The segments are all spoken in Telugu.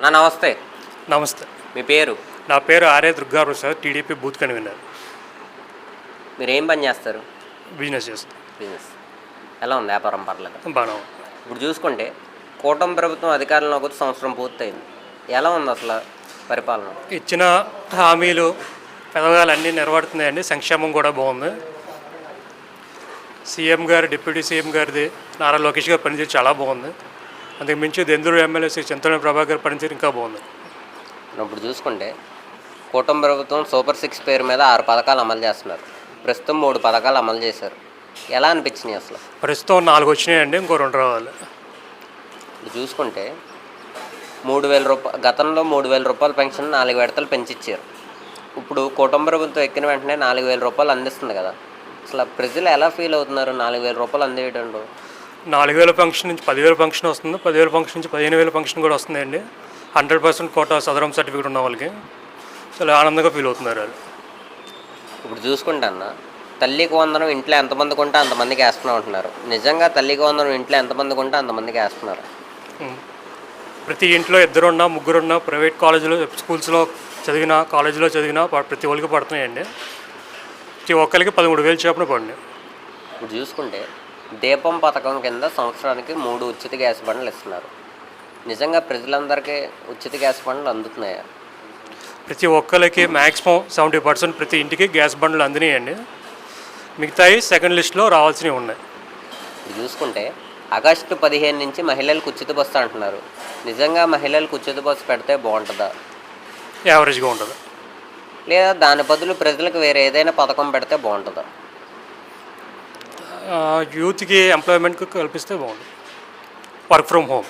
నా నమస్తే. నమస్తే. మీ పేరు? నా పేరు Arya Durgaprasad TDP booth convener. మీరు ఏం పని చేస్తారు? బిజినెస్ చేస్తాను బిజినెస్. ఎలా ఉంది వ్యాపారం? పర్లేదు. బాగా. ఇప్పుడు చూసుకుంటే కూటమి ప్రభుత్వం అధికారంలోకి వచ్చి సంవత్సరం పూర్తయింది. ఎలా ఉంది అసలు పరిపాలన? ఇచ్చిన హామీలు పథకాలు అన్నీ నెరవేరుతున్నాయండి. సంక్షేమం కూడా బాగుంది. సీఎం గారు డిప్యూటీ సీఎం గారిది నారా లోకేష్ గారి పనితీరు చాలా బాగుంది. అందుకు మించి దెందూరు ఎమ్మెల్యే శ్రీ చింతన ప్రభాకర్ పనితీరు ఇంకా బాగుంది. ఇప్పుడు చూసుకుంటే కూటమి ప్రభుత్వం సూపర్ సిక్స్ పేరు మీద ఆరు పథకాలు అమలు చేస్తున్నారు. ప్రస్తుతం మూడు పథకాలు అమలు చేశారు. ఎలా అనిపించినాయి అసలు? ప్రస్తుతం నాలుగు వచ్చినాయండి ఇంకో రెండు రావాలి. ఇప్పుడు చూసుకుంటే మూడు వేల రూపాయలు గతంలో మూడు వేల రూపాయల పెన్షన్ నాలుగు విడతలు పెంచిచ్చారు. ఇప్పుడు కుటుంబ ప్రభుత్వం ఎక్కిన వెంటనే నాలుగు వేల రూపాయలు అందిస్తుంది కదా. అసలు ప్రజలు ఎలా ఫీల్ అవుతున్నారు? నాలుగు వేల రూపాయలు అందేయడంలో నాలుగు వేల ఫంక్షన్ నుంచి పదివేల ఫంక్షన్ వస్తుంది. పదివేల ఫంక్షన్ నుంచి పదిహేను వేల ఫంక్షన్ కూడా వస్తుందండి. Hundred percent quota Sadaram certificate ఉన్న వాళ్ళకి. చాలా ఆనందంగా ఫీల్ అవుతున్నారు వాళ్ళు ఇప్పుడు చూసుకుంటే అన్న తల్లికి వందనం ఇంట్లో ఎంతమందికి ఉంటే అంతమందికి వేస్తున్నాం అంటున్నారు. నిజంగా తల్లికి వందనం ఇంట్లో ఎంతమందికి ఉంటే అంతమందికి వేస్తున్నారు. ప్రతి ఇంట్లో ఇద్దరున్నా ముగ్గురున్నా ప్రైవేట్ కాలేజీలో స్కూల్స్లో చదివినా కాలేజీలో చదివినా ప్రతి ఒక్కరికి పడుతున్నాయండి. ప్రతి ఒక్కరికి పదమూడు వేలు చొప్పున పడినాయి ఇప్పుడు చూసుకుంటే దీపం పథకం కింద సంవత్సరానికి మూడు ఉచిత గ్యాస్ బండ్లు ఇస్తున్నారు. నిజంగా ప్రజలందరికీ ఉచిత గ్యాస్ బండ్లు అందుతున్నాయా? ప్రతి ఒక్కరికి మ్యాక్సిమం సెవెంటీ పర్సెంట్ ప్రతి ఇంటికి గ్యాస్ బండ్లు అందినాయండి. మిగతాయి సెకండ్ లిస్ట్లో రావాల్సినవి ఉన్నాయి. చూసుకుంటే ఆగస్టు పదిహేను నుంచి మహిళలకు ఉచిత బస్సు అంటున్నారు. నిజంగా మహిళలకు ఉచిత బస్సు పెడితే బాగుంటుందా? యావరేజ్గా ఉంటుంది. లేదా దాని బదులు ప్రజలకు వేరే ఏదైనా పథకం పెడితే బాగుంటుందా? యూత్కి ఎంప్లాయ్మెంట్ కల్పిస్తే బాగుంటుంది వర్క్ ఫ్రమ్ హోమ్.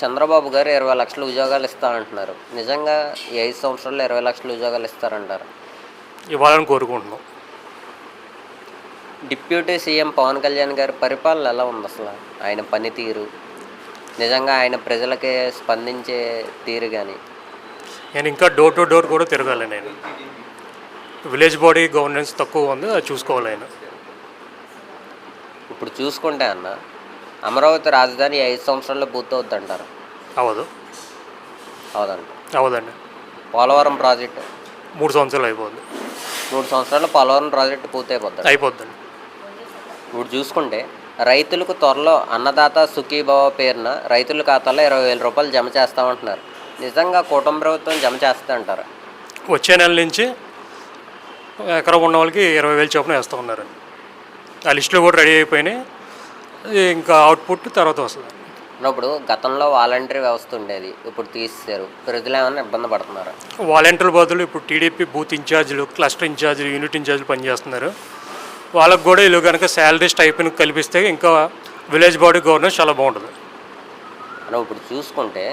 చంద్రబాబు గారు ఇరవై లక్షల ఉద్యోగాలు ఇస్తారంటున్నారు నిజంగా ఈ ఐదు సంవత్సరాల్లో ఇరవై లక్షల ఉద్యోగాలు ఇస్తారంటారు. ఇవ్వాలని కోరుకుంటున్నాం. డిప్యూటీ సీఎం పవన్ కళ్యాణ్ గారి పరిపాలన ఎలా ఉంది అసలు? ఆయన పనితీరు నిజంగా ఆయన ప్రజలకి స్పందించే తీరు కానీ నేను ఇంకా డోర్ టు డోర్ కూడా తిరగాలి నేను. విలేజ్ బాడీ గవర్నెన్స్ తక్కువ ఉంది అది చూసుకోవాలి ఆయన. ఇప్పుడు చూసుకుంటే అన్న అమరావతి రాజధాని ఐదు సంవత్సరాల్లో పూర్తవుద్ది అంటారు అవ్వదు. అవుదండి అవ్వదండి. పోలవరం ప్రాజెక్టు. మూడు సంవత్సరాలు అయిపోద్ది. మూడు సంవత్సరాల్లో పోలవరం ప్రాజెక్టు పూర్తయిపోద్ది అయిపోద్దండి. ఇప్పుడు చూసుకుంటే రైతులకు త్వరలో అన్నదాత సుఖీభావ పేరున రైతుల ఖాతాలో ఇరవై వేల రూపాయలు జమ చేస్తామంటున్నారు. నిజంగా కూటమి ప్రభుత్వం జమ చేస్తుంది అంటారు వచ్చే నెల నుంచి ఎకరం ఉన్న వాళ్ళకి ఇరవై వేలు చొప్పున వేస్తూ ఉన్నారండి. ఆ లిస్టులు కూడా రెడీ అయిపోయినాయి. ఇంకా అవుట్పుట్ తర్వాత వస్తుంది. ఇప్పుడు గతంలో వాలంటరీ వ్యవస్థ ఉండేది ఇప్పుడు తీసేశారు. ప్రజలు ఏమైనా ఇబ్బంది పడుతున్నారు? వాలంటీర్ బదులు ఇప్పుడు టీడీపీ బూత్ ఇన్ఛార్జీలు క్లస్టర్ ఇన్ఛార్జీలు యూనిట్ ఇన్ఛార్జీలు పనిచేస్తున్నారు. వాళ్ళకు కూడా వీళ్ళు కనుక శాలరీ స్టైపెన్ కల్పిస్తే ఇంకా విలేజ్ బాడీ గవర్నెన్స్ చాలా బాగుంటుంది. మనం ఇప్పుడు చూసుకుంటే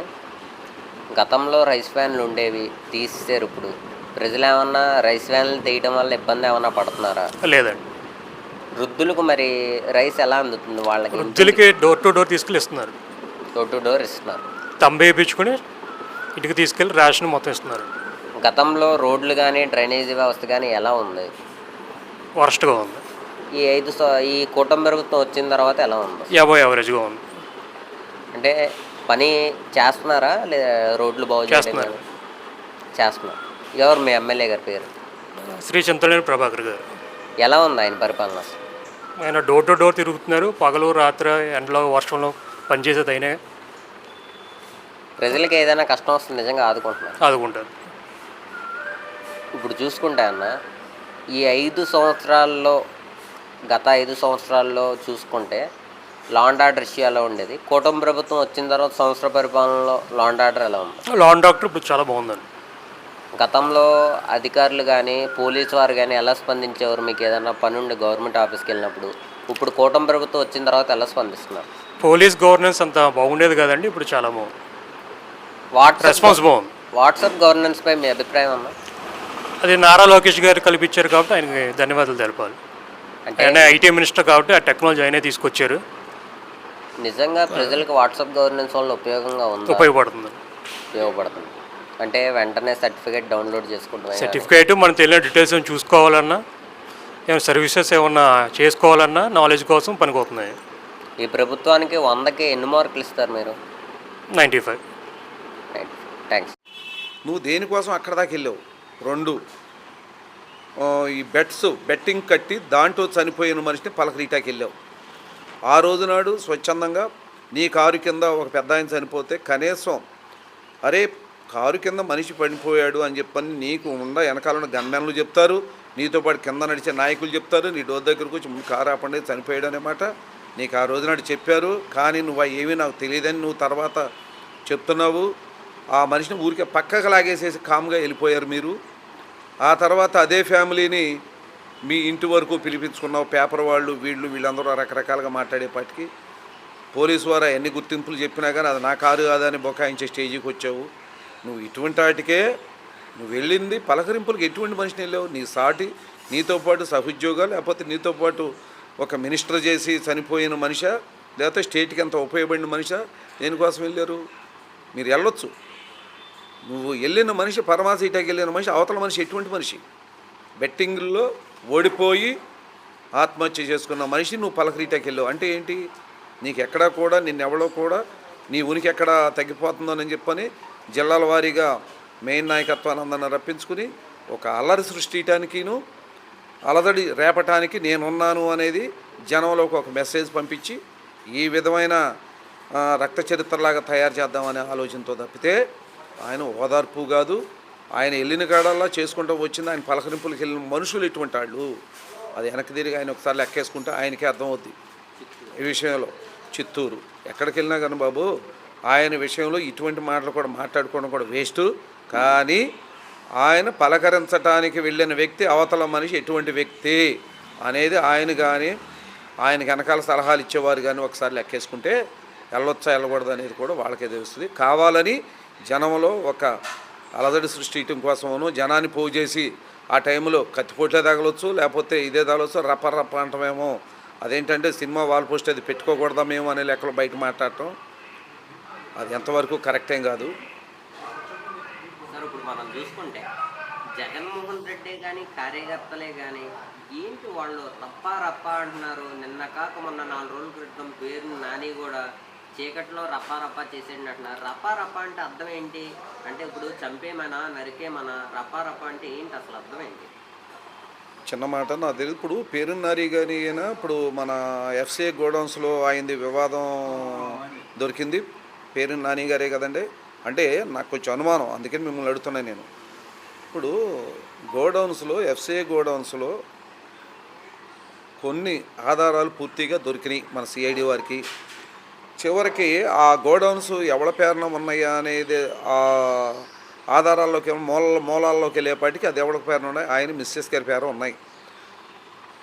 గతంలో రైస్ ఫ్యాన్లు ఉండేవి తీసేశారు ఇప్పుడు. ప్రజలు ఏమన్నా రైస్ ఫ్యాన్లు తీయడం వల్ల ఇబ్బంది ఏమన్నా పడుతున్నారా? లేదండి. వృద్ధులకు మరి రైస్ ఎలా అందుతుంది వాళ్ళకి? వృద్ధులకి డోర్ టు డోర్ తీసుకెళ్ళి ఇస్తున్నారు డోర్ టు డోర్ ఇస్తున్నారు. తంబ వేయించుకొని ఇంటికి తీసుకెళ్ళి రేషన్ మొత్తం ఇస్తున్నారు. గతంలో రోడ్లు కానీ డ్రైనేజీ వ్యవస్థ కానీ ఎలా ఉంది? వరస్ట్గా ఉంది. ఈ ఐదు స- ఈ కూటమి ప్రభుత్వం వచ్చిన తర్వాత ఎలా ఉంది? యాభై యావరేజ్గా ఉంది. అంటే పని చేస్తున్నారా? లేదా రోడ్లు బాగు చేయడం చేస్తున్నారు. కానీ? చేస్తున్నారు. ఎవరు మీ ఎమ్మెల్యే గారి పేరు? శ్రీ చింతలేని ప్రభాకర్ గారు. ఎలా ఉంది ఆయన పరిపాలన? అసలు? ఆయన డోర్ టు డోర్ తిరుగుతున్నారు. పగలు రాత్రి ఎండలో వర్షంలో పనిచేసేది అయినా ప్రజలకి ఏదైనా కష్టం వస్తుంది నిజంగా ఆదుకుంటున్నారు. ఆదుకుంటారు. ఇప్పుడు చూసుకుంటే అన్న ఈ ఐదు సంవత్సరాల్లో గత ఐదు సంవత్సరాల్లో చూసుకుంటే లాండ్ ఆర్డర్ ఎలా ఉండేది? కూటమి ప్రభుత్వం వచ్చిన తర్వాత సంవత్సర పరిపాలనలో లాండ్ ఆర్డర్ ఎలా ఉంది? లాన్ డాక్టర్ ఇప్పుడు చాలా బాగుందండి. గతంలో అధికారులు కానీ పోలీసు వారు కానీ ఎలా స్పందించేవారు? మీకు ఏదైనా పని ఉండి గవర్నమెంట్ ఆఫీస్కి వెళ్ళినప్పుడు? ఇప్పుడు కూటమి ప్రభుత్వం వచ్చిన తర్వాత ఎలా స్పందిస్తున్నారు? పోలీస్ గవర్నెన్స్ అంత బాగుండేది కదండి ఇప్పుడు చాలా బాగుంది వాట్సాప్ రెస్పాన్స్ బాగుంది. వాట్సాప్ గవర్నెన్స్పై మీ అభిప్రాయం అన్న అది నారా లోకేష్ గారు కల్పించారు కాబట్టి ఆయనకి ధన్యవాదాలు తెలపాలి. అంటే ఆయన ఐటీ మినిస్టర్ కాబట్టి ఆ టెక్నాలజీ ఆయనే తీసుకొచ్చారు. నిజంగా ప్రజలకు వాట్సాప్ గవర్నెన్స్ వల్ల ఉపయోగంగా ఉందా? ఉపయోగపడుతుంది. ఉపయోగపడుతుంది. అంటే వెంటనే సర్టిఫికేట్ డౌన్లోడ్ చేసుకుంటాం సర్టిఫికేట్ మనం తెలియని డీటెయిల్స్ ఏమైనా చూసుకోవాలన్నా ఏమైనా సర్వీసెస్ ఏమన్నా చేసుకోవాలన్నా నాలెడ్జ్ కోసం పనికొస్తున్నాయి. ఈ ప్రభుత్వానికి వందకి ఎన్ని మార్కులు ఇస్తారు మీరు? Ninety five. థ్యాంక్స్ నువ్వు దేనికోసం అక్కడ దాకా వెళ్ళావు? రెండు. ఆ, ఈ బెట్స్ బెట్టింగ్ కట్టి దాంట్లో చనిపోయిన మనిషిని పలకరీటాకి వెళ్ళావు. ఆ రోజు నాడు స్వచ్ఛందంగా నీ కారు కింద ఒక పెద్ద ఆయన చనిపోతే కనీసం అరే కారు కింద మనిషి పడిపోయాడు అని చెప్పని నీకు ఉండ వెనకాలను గన్మెన్లు చెప్తారు. నీతో పాటు కింద నడిచే నాయకులు చెప్తారు. నీ డోర్ దగ్గరకు వచ్చి ముందు కారు ఆపండి చనిపోయాడు అనే నీకు ఆ రోజు నాడు చెప్పారు. కానీ నువ్వు ఏమీ నాకు తెలియదని నువ్వు తర్వాత చెప్తున్నావు. ఆ మనిషిని ఊరికే పక్కకు లాగేసేసి కామ్గా వెళ్ళిపోయారు మీరు. ఆ తర్వాత అదే ఫ్యామిలీని మీ ఇంటి వరకు పిలిపించుకున్నావు. పేపర్ వాళ్ళు వీళ్ళు వీళ్ళందరూ రకరకాలుగా మాట్లాడేపాటికి. పోలీసు వారు ఎన్ని గుర్తింపులు చెప్పినా కానీ అది నా కారు కాదని బొకాయించే స్టేజీకి వచ్చావు. నువ్వు ఇటువంటి వాటికే నువ్వు వెళ్ళింది పలకరింపులకు ఎటువంటి మనిషిని వెళ్ళావు? నీ సాటి నీతో పాటు సహుద్యోగాలు లేకపోతే నీతో పాటు ఒక మినిస్టర్ చేసి చనిపోయిన మనిషా? లేకపోతే స్టేట్కి ఎంత ఉపయోగపడిన మనిషా? దేనికోసం వెళ్ళారు? మీరు వెళ్ళొచ్చు. నువ్వు వెళ్ళిన మనిషి పరమాసీటకి వెళ్ళిన మనిషి అవతల మనిషి ఎటువంటి మనిషి? బెట్టింగ్లో ఓడిపోయి ఆత్మహత్య చేసుకున్న మనిషి నువ్వు పలకరీటాకి వెళ్ళావు. అంటే ఏంటి? నీకు ఎక్కడా కూడా నిన్నెవడో కూడా నీ ఉనికి ఎక్కడ తగ్గిపోతుందని చెప్పని జిల్లాల వారీగా మెయిన్ నాయకత్వాన్ని అందరిని రప్పించుకుని ఒక అల్లరి సృష్టియటానికిను అలదడి రేపటానికి నేనున్నాను అనేది జనంలోకి ఒక మెసేజ్ పంపించి ఈ విధమైన రక్త చరిత్రలాగా తయారు చేద్దామనే ఆలోచనతో తప్పితే ఆయన ఓదార్పు కాదు. ఆయన వెళ్ళిన కాడల్లా చేసుకుంటూ వచ్చింది. ఆయన పలకరింపులకు వెళ్ళిన మనుషులు ఇటువంటి వాళ్ళు అది వెనక్కి తిరిగి ఆయన ఒకసారి లెక్కేసుకుంటే ఆయనకే అర్థమవుద్ది ఈ విషయంలో. చిత్తూరు. ఎక్కడికి వెళ్ళినా కానీ బాబు ఆయన విషయంలో ఇటువంటి మాటలు కూడా మాట్లాడుకోవడం కూడా వేస్ట్. కానీ ఆయన పలకరించటానికి వెళ్ళిన వ్యక్తి అవతల మనిషి ఎటువంటి వ్యక్తి అనేది ఆయన కానీ ఆయన వెనకాల సలహాలు ఇచ్చేవారు కానీ ఒకసారి లెక్కేసుకుంటే వెళ్ళొచ్చా వెళ్ళకూడదు అనేది కూడా వాళ్ళకే తెలుస్తుంది. కావాలని జనంలో ఒక అలజడి సృష్టించడం కోసమను జనాన్ని పోగు చేసి ఆ టైంలో కత్తిపోట్లే తగలొచ్చు లేకపోతే ఇదే తగలొచ్చు రప్ప రప్ప అంటమేమో. అదేంటంటే సినిమా వాల్ పోస్ట్ అది పెట్టుకోకూడదా మేము అనే లెక్కలు బయట మాట్లాడటం. అది ఎంతవరకు కరెక్ట్ ఏం కాదు. సార్ ఇప్పుడు మనం చూసుకుంటే జగన్మోహన్ రెడ్డి కానీ కార్యకర్తలే కానీ ఏంటి వాళ్ళు రప్పా రప్పా అంటున్నారు? నిన్న కాక మొన్న నాలుగు రోజుల క్రితం పేరు నాని కూడా చీకట్లో రప్పా రప్పా చేసేయండి అంటున్నారు. రప్పా రప్పా అంటే అర్థం ఏంటి? అంటే ఇప్పుడు చంపేమనా నరికేమనా రప్పా రప్పా అంటే ఏంటి అసలు అర్థం ఏంటి? చిన్న మాట నాకు తెలియదు ఇప్పుడు పేరున్నారి కానీ అయినా ఇప్పుడు మన ఎఫ్సిఐ గోడౌన్స్లో అయింది వివాదం దొరికింది. పేరు నాని గారే కదండి. అంటే నాకు కొంచెం అనుమానం. అందుకని మిమ్మల్ని అడుగుతున్నాను నేను. ఇప్పుడు గోడౌన్స్లో ఎఫ్సీఏ గోడౌన్స్లో కొన్ని ఆధారాలు పూర్తిగా దొరికినాయి మన సిఐడి వారికి. చివరికి ఆ గోడౌన్స్ ఎవడ పేరున ఉన్నాయా అనేది ఆ ఆధారాల్లోకి మూల మూలాల్లోకి వెళ్ళేపాటికి అది ఎవడ పేరున ఉన్నాయి? ఆయన మిస్సెస్ గారి పేరు ఉన్నాయి.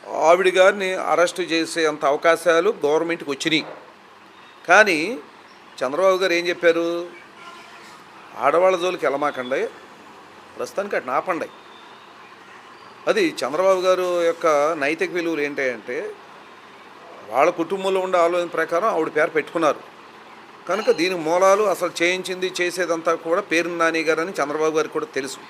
ఆవిడ గారిని అరెస్ట్ చేసేంత అవకాశాలు గవర్నమెంట్కి వచ్చినాయి. కానీ చంద్రబాబు గారు ఏం చెప్పారు? ఆడవాళ్ళ జోలికి వెళ్ళమాకండి ప్రస్తుతానికి అటు ఆపండి అది చంద్రబాబు గారు యొక్క నైతిక విలువలు ఏంటంటే వాళ్ళ కుటుంబంలో ఉండే ఆలోచన ప్రకారం ఆవిడ పేరు పెట్టుకున్నారు. కనుక దీని మూలాలు అసలు చేయించింది చేసేదంతా కూడా పేరు నాని గారని చంద్రబాబు గారికి కూడా తెలుసు.